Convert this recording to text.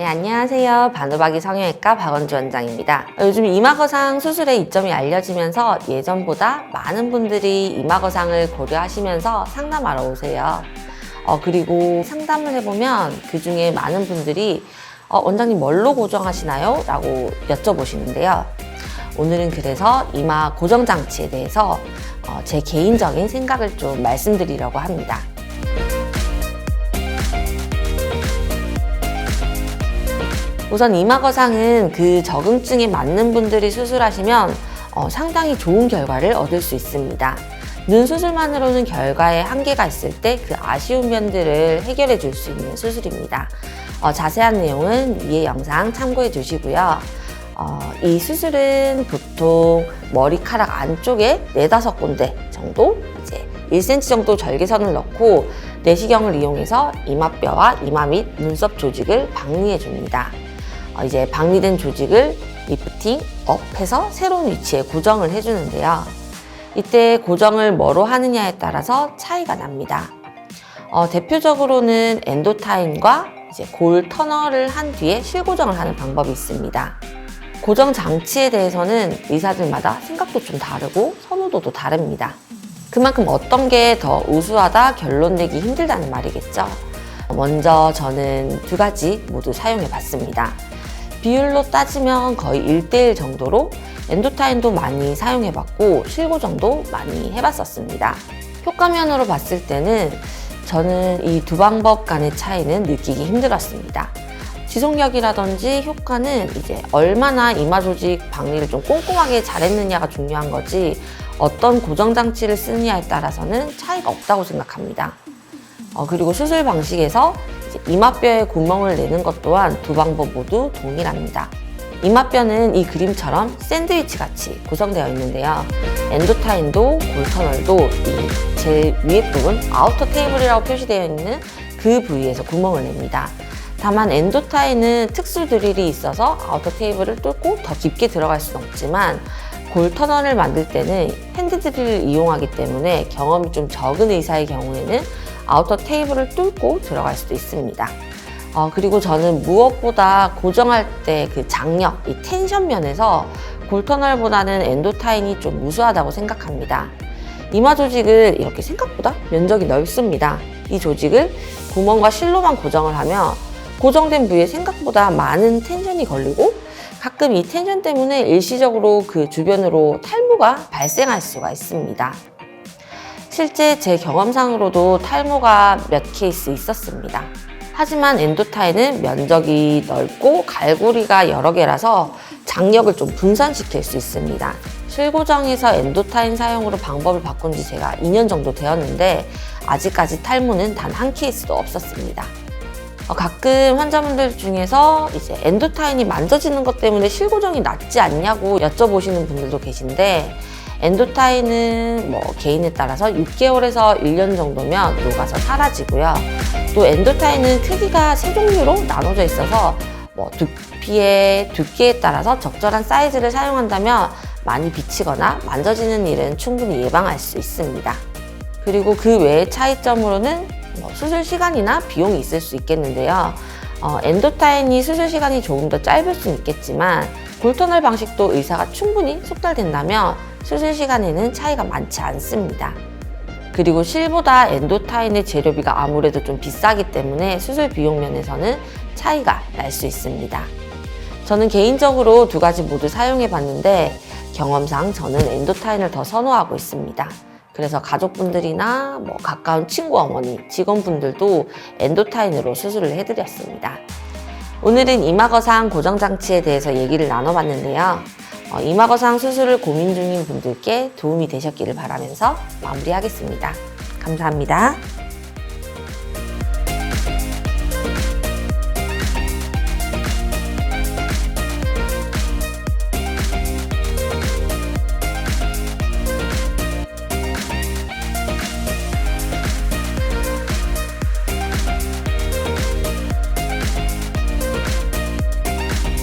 네, 안녕하세요. 바누바기 성형외과 박원주 원장입니다. 어, 요즘 이마거상 수술의 이점이 알려지면서 예전보다 많은 분들이 이마거상을 고려하시면서 상담하러 오세요. 어, 그리고 상담을 해보면 그 중에 많은 분들이 어, 원장님 뭘로 고정하시나요? 라고 여쭤보시는데요. 오늘은 그래서 이마 고정 장치에 대해서 어, 제 개인적인 생각을 좀 말씀드리려고 합니다. 우선 이마거상은 그 적응증에 맞는 분들이 수술하시면 어, 상당히 좋은 결과를 얻을 수 있습니다. 눈 수술만으로는 결과에 한계가 있을 때 그 아쉬운 면들을 해결해 줄 수 있는 수술입니다. 어, 자세한 내용은 위의 영상 참고해 주시고요. 어, 이 수술은 보통 머리카락 안쪽에 네다섯 군데 정도 이제 1cm 정도 절개선을 넣고 내시경을 이용해서 이마뼈와 이마 및 눈썹 조직을 박리해 줍니다. 어, 이제 박리된 조직을 리프팅, 업해서 새로운 위치에 고정을 해주는데요. 이때 고정을 뭐로 하느냐에 따라서 차이가 납니다. 어, 대표적으로는 엔도타인과 이제 골 터널을 한 뒤에 실고정을 하는 방법이 있습니다. 고정 장치에 대해서는 의사들마다 생각도 좀 다르고 선호도도 다릅니다. 그만큼 어떤 게 더 우수하다 결론 내기 힘들다는 말이겠죠. 먼저 저는 두 가지 모두 사용해 봤습니다. 비율로 따지면 거의 1대1 정도로 엔도타인도 많이 사용해 봤고 실고정도 많이 해봤었습니다. 효과면으로 봤을 때는 저는 이 두 방법 간의 차이는 느끼기 힘들었습니다. 지속력이라든지 효과는 이제 얼마나 이마 조직 박리를 좀 꼼꼼하게 잘했느냐가 중요한 거지 어떤 고정 장치를 쓰느냐에 따라서는 차이가 없다고 생각합니다. 어, 그리고 수술 방식에서 이마뼈에 구멍을 내는 것 또한 두 방법 모두 동일합니다. 이마뼈는 이 그림처럼 샌드위치 같이 구성되어 있는데요. 엔도타인도 골터널도 이 제일 위에 부분 아우터 테이블이라고 표시되어 있는 그 부위에서 구멍을 냅니다. 다만 엔도타인은 특수 드릴이 있어서 아우터 테이블을 뚫고 더 깊게 들어갈 수는 없지만 골 터널을 만들 때는 핸드 드릴을 이용하기 때문에 경험이 좀 적은 의사의 경우에는 아우터 테이블을 뚫고 들어갈 수도 있습니다. 어, 그리고 저는 무엇보다 고정할 때 그 장력, 이 텐션 면에서 골 터널보다는 엔도타인이 좀 우수하다고 생각합니다. 이마 조직을 이렇게 생각보다 면적이 넓습니다. 이 조직을 구멍과 실로만 고정을 하면 고정된 부위에 생각보다 많은 텐션이 걸리고 가끔 이 텐션 때문에 일시적으로 그 주변으로 탈모가 발생할 수가 있습니다. 실제 제 경험상으로도 탈모가 몇 케이스 있었습니다. 하지만 엔도타인은 면적이 넓고 갈고리가 여러 개라서 장력을 좀 분산시킬 수 있습니다. 실고정에서 엔도타인 사용으로 방법을 바꾼 지 제가 2년 정도 되었는데 아직까지 탈모는 단 한 케이스도 없었습니다. 어, 가끔 환자분들 중에서 이제 엔도타인이 만져지는 것 때문에 실고정이 낫지 않냐고 여쭤보시는 분들도 계신데 엔도타인은 뭐 개인에 따라서 6개월에서 1년 정도면 녹아서 사라지고요. 또 엔도타인은 크기가 세 종류로 나눠져 있어서 뭐 두피의 두께에 따라서 적절한 사이즈를 사용한다면 많이 비치거나 만져지는 일은 충분히 예방할 수 있습니다. 그리고 그 외의 차이점으로는 뭐 수술 시간이나 비용이 있을 수 있겠는데요. 어, 엔도타인이 수술 시간이 조금 더 짧을 수는 있겠지만 골터널 방식도 의사가 충분히 속달된다면 수술 시간에는 차이가 많지 않습니다. 그리고 실보다 엔도타인의 재료비가 아무래도 좀 비싸기 때문에 수술 비용 면에서는 차이가 날 수 있습니다. 저는 개인적으로 두 가지 모두 사용해 봤는데 경험상 저는 엔도타인을 더 선호하고 있습니다. 그래서 가족분들이나 뭐 가까운 친구 어머니, 직원분들도 엔도타인으로 수술을 해드렸습니다. 오늘은 이마거상 고정장치에 대해서 얘기를 나눠봤는데요. 어, 이마거상 수술을 고민 중인 분들께 도움이 되셨기를 바라면서 마무리하겠습니다. 감사합니다.